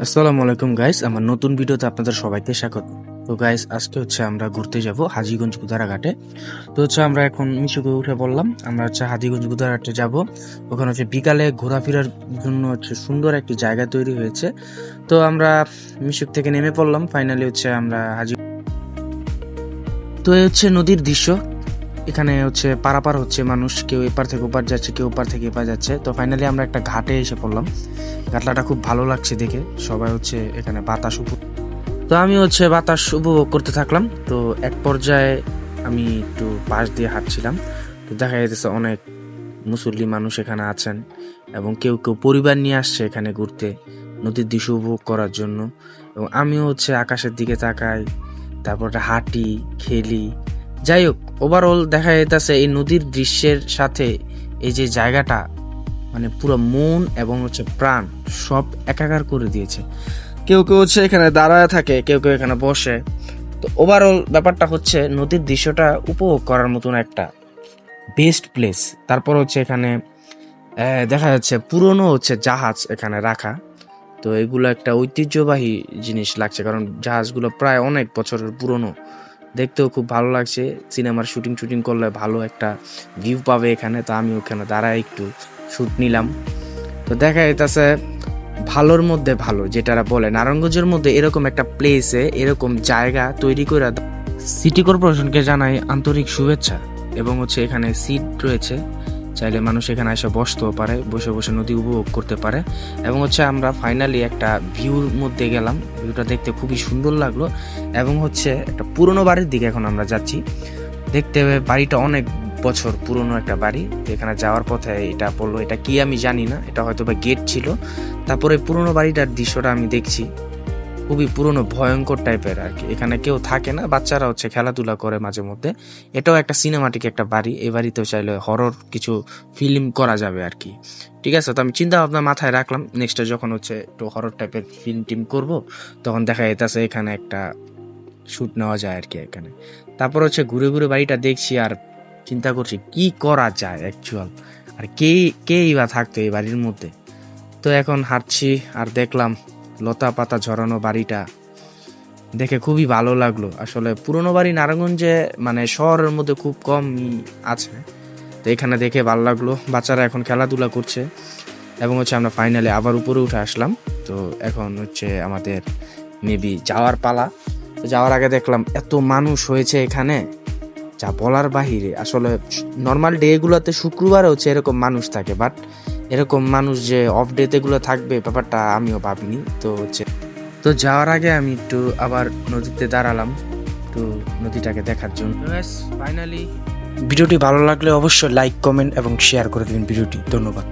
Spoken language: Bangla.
আসসালামু আলাইকুম গাইস আমার নতুন ভিডিওতে আপনাদের সবাইকে স্বাগত। তো গাইস আজকে হচ্ছে আমরা ঘুরতে যাব হাজিগঞ্জ গুদারাঘাটে। তো, হচ্ছে আমরা এখন মিশুকে উঠে বললাম আমরা হচ্ছে হাজিগঞ্জ গুদারাঘাটে যাব। ওখানে হচ্ছে বিকালে ঘোরাফেরার জন্য হচ্ছে সুন্দর একটি জায়গা তৈরি হয়েছে। তো, আমরা মিশুক থেকে নেমে পড়লাম। ফাইনালি হচ্ছে আমরা হাজি তো, এই হচ্ছে নদীর দৃশ্য। এখানে হচ্ছে পারাপার হচ্ছে মানুষ, কেউ এপার থেকে ওপার যাচ্ছে, কেউ ওপার থেকে এপার যাচ্ছে। তো ফাইনালি আমরা একটা ঘাটে এসে পড়লাম। ঘাটলাটা খুব ভালো লাগছে দেখে। সবাই হচ্ছে এখানে বাতাস উপভোগ তো আমি হচ্ছে বাতাস উপভোগ করতে থাকলাম। তো এক পর্যায়ে আমি একটু পাশ দিয়ে হাঁটছিলাম। তো দেখা যাচ্ছে অনেক মুসল্লি মানুষ এখানে আছেন এবং কেউ কেউ পরিবার নিয়ে আসছে এখানে ঘুরতে নদীর দৃশ্য উপভোগ করার জন্য। এবং আমিও হচ্ছে আকাশের দিকে তাকাই, তারপর হাঁটি, খেলি। যাই হোক ওভারঅল দেখা যাইতেছে এই নদীর দৃশ্যের সাথে এই যে জায়গাটা মানে পুরো মন এবং হচ্ছে প্রাণ সব একাকার করে দিয়েছে। কেউ কেউ হচ্ছে এখানে দাঁড়ায় থাকে, কেউ কেউ এখানে বসে। তো ওভারঅল ব্যাপারটা হচ্ছে নদীর দৃশ্যটা উপভোগ করার মতন একটা বেস্ট প্লেস তারপর হচ্ছে এখানে দেখা যাচ্ছে পুরনো হচ্ছে জাহাজ এখানে রাখা। তো এগুলো একটা ঐতিহ্যবাহী জিনিস লাগছে, কারণ জাহাজগুলো প্রায় অনেক বছরের পুরনো। দেখতেও খুব ভালো লাগছে। সিনেমার শুটিং শুটিং করলে ভালো একটা ভিউ পাবে এখানে, তো আমি ওখানে দাঁড়ায় একটু শ্যুট নিলাম। তো দেখা যাইতেছে ভালোর মধ্যে ভালো যেটারা বলে। নারায়ণগঞ্জের মধ্যে এরকম একটা প্লেসে এরকম জায়গা তৈরি করে সিটি কর্পোরেশনকে জানাই আন্তরিক শুভেচ্ছা এবং হচ্ছে এখানে সিট রয়েছে। চাইলে মানুষ এখানে এসে বসতেও পারে, বসে বসে নদী উপভোগ করতে পারে। এবং হচ্ছে আমরা ফাইনালি একটা ভিউর মধ্যে গেলাম। ভিউটা দেখতে খুবই সুন্দর লাগল। এবং হচ্ছে একটা পুরনো বাড়ির দিকে এখন আমরা যাচ্ছি। দেখতে বাড়িটা অনেক বছর পুরনো একটা বাড়ি। এখানে যাওয়ার পথে এটা পড়ল, এটা কি আমি জানি না, এটা হয়তো বা গেট ছিল। তারপরে পুরনো বাড়িটার দৃশ্যটা আমি দেখছি। খুবই পুরনো, ভয়ঙ্কর টাইপের আর কি। এখানে কেউ থাকে না, বাচ্চারা হচ্ছে খেলাধুলা করে মাঝে মধ্যে। এটাও একটা সিনেমাটিক একটা বাড়ি এই বাড়িতেও চাইলে হরর কিছু ফিল্ম করা যাবে আর কি। ঠিক আছে? তো আমি চিন্তা ভাবনা মাথায় রাখলাম। নেক্সটে যখন হচ্ছে একটু হরর টাইপের ফিল্ম টিম করব, তখন দেখা যেতেছে এখানে একটা শ্যুট নেওয়া যায় আর কি এখানে। তারপর হচ্ছে ঘুরে ঘুরে বাড়িটা দেখছি আর চিন্তা করছি, কি করা যায় অ্যাকচুয়াল আর কে, কেই বা থাকতো এই বাড়ির মধ্যে? তো এখন হাঁটছি আর দেখলাম লতা পাতা ঝরানো বাড়িটা দেখে খুবই ভালো লাগল। আসলে পুরনো বাড়ি নারায়ণগঞ্জে মানে শহরের মধ্যে খুব কম আছে। তো এখানে দেখে ভালো লাগল। বাচ্চারা এখন খেলাধুলা করছে এবং হচ্ছে আমরা ফাইনালে আবার উপরে উঠে আসলাম। তো এখন হচ্ছে আমাদের মেবি যাওয়ার পালা। তো যাওয়ার আগে দেখলাম এত মানুষ হয়েছে এখানে, যা বলার বাহিরে। আসলে নর্মাল ডেগুলোতে শুক্রবার হচ্ছে এরকম মানুষ থাকে বাট এরকম মানুষ যে অফ ডেতে গুলো থাকবে ব্যাপারটা আমিও ভাবিনি। তো হচ্ছে তো যাওয়ার আগে আমি একটু আবার নদীতে দাঁড়ালাম একটু নদীটাকে দেখার জন্য। ফাইনালি ভিডিওটি ভালো লাগলে অবশ্যই লাইক কমেন্ট এবং শেয়ার করে দেবেন ভিডিওটি। ধন্যবাদ।